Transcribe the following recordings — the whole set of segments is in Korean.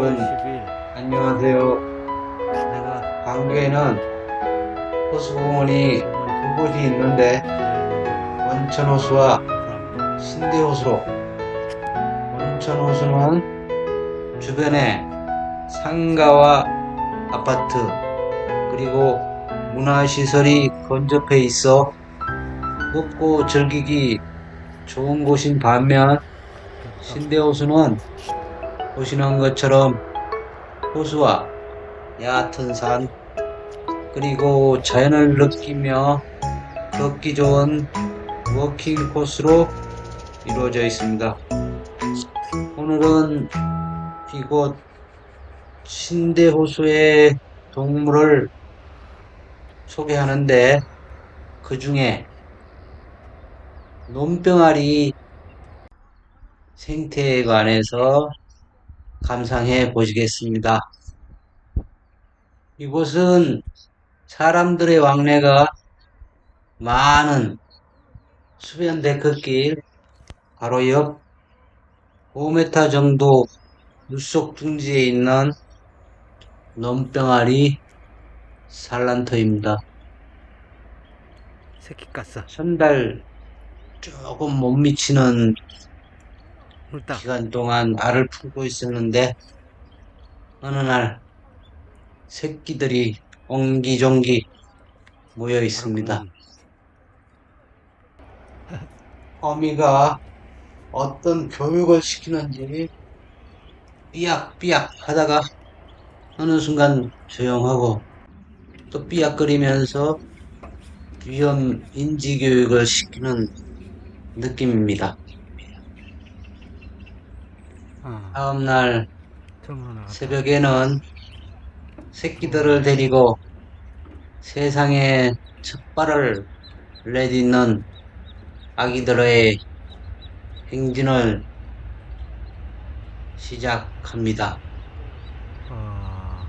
여러분 10일. 안녕하세요. 내가 광주에는 호수공원이 두 곳이 있는데 원천호수와 신대호수로. 원천호수는 주변에 상가와 아파트 그리고 문화시설이 건접해 있어 걷고 즐기기 좋은 곳인 반면 신대호수는 보시는 것처럼 호수와 얕은 산 그리고 자연을 느끼며 걷기 좋은 워킹 코스로 이루어져 있습니다. 오늘은 이곳 신대호수의 동물을 소개하는데 그 중에 논병아리 생태에 관해서 감상해 보시겠습니다. 이곳은 사람들의 왕래가 많은 수변 데크길 바로 옆 5m 정도 물속 둥지에 있는 논병아리 산란터입니다. 새끼 깠어 한달 조금 못 미치는 물딱 기간 동안 알을 품고 있었는데 어느 날 새끼들이 옹기종기 모여 있습니다. 어미가 어떤 교육을 시키는지 삐약삐약 하다가 어느 순간 조용하고 또 삐약거리면서 위험 인지 교육을 시키는 느낌입니다. 어, 다음날 새벽에는 새끼들을 데리고 세상에 첫 발을 내딛는 아기들의 행진을 시작합니다. 어,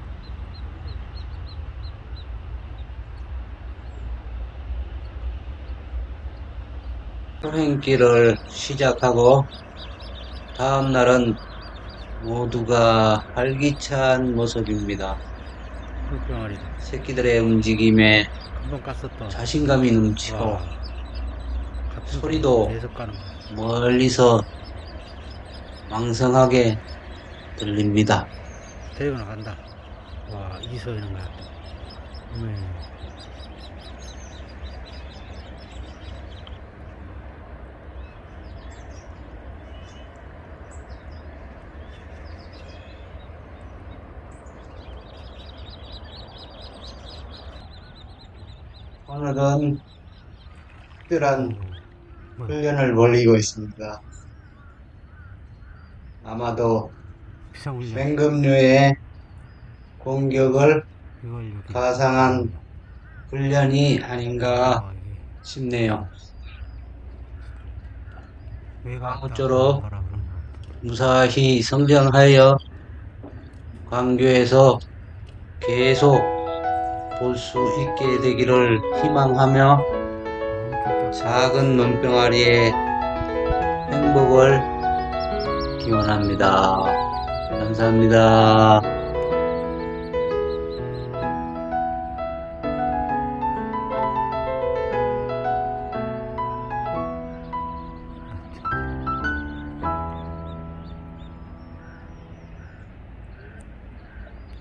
여행길을 시작하고 다음 날은 모두가 활기찬 모습입니다. 새끼들의 움직임에 금방 자신감이 넘치고 와, 같은 소리도 거 계속 가는 거야 멀리서 왕성하게 들립니다. 데리고 나간다 와 거야 음. 오늘은 특별한 뭐, 훈련을 벌이고 있습니다. 아마도 맹금류의 공격을 가상한 훈련이 아닌가 아, 이게 싶네요. 아무쪼록. 무사히 성장하여 광교에서 계속 볼 수 있게 되기를 희망하며 어, 작은 눈병아리의 행복을 기원합니다. 감사합니다.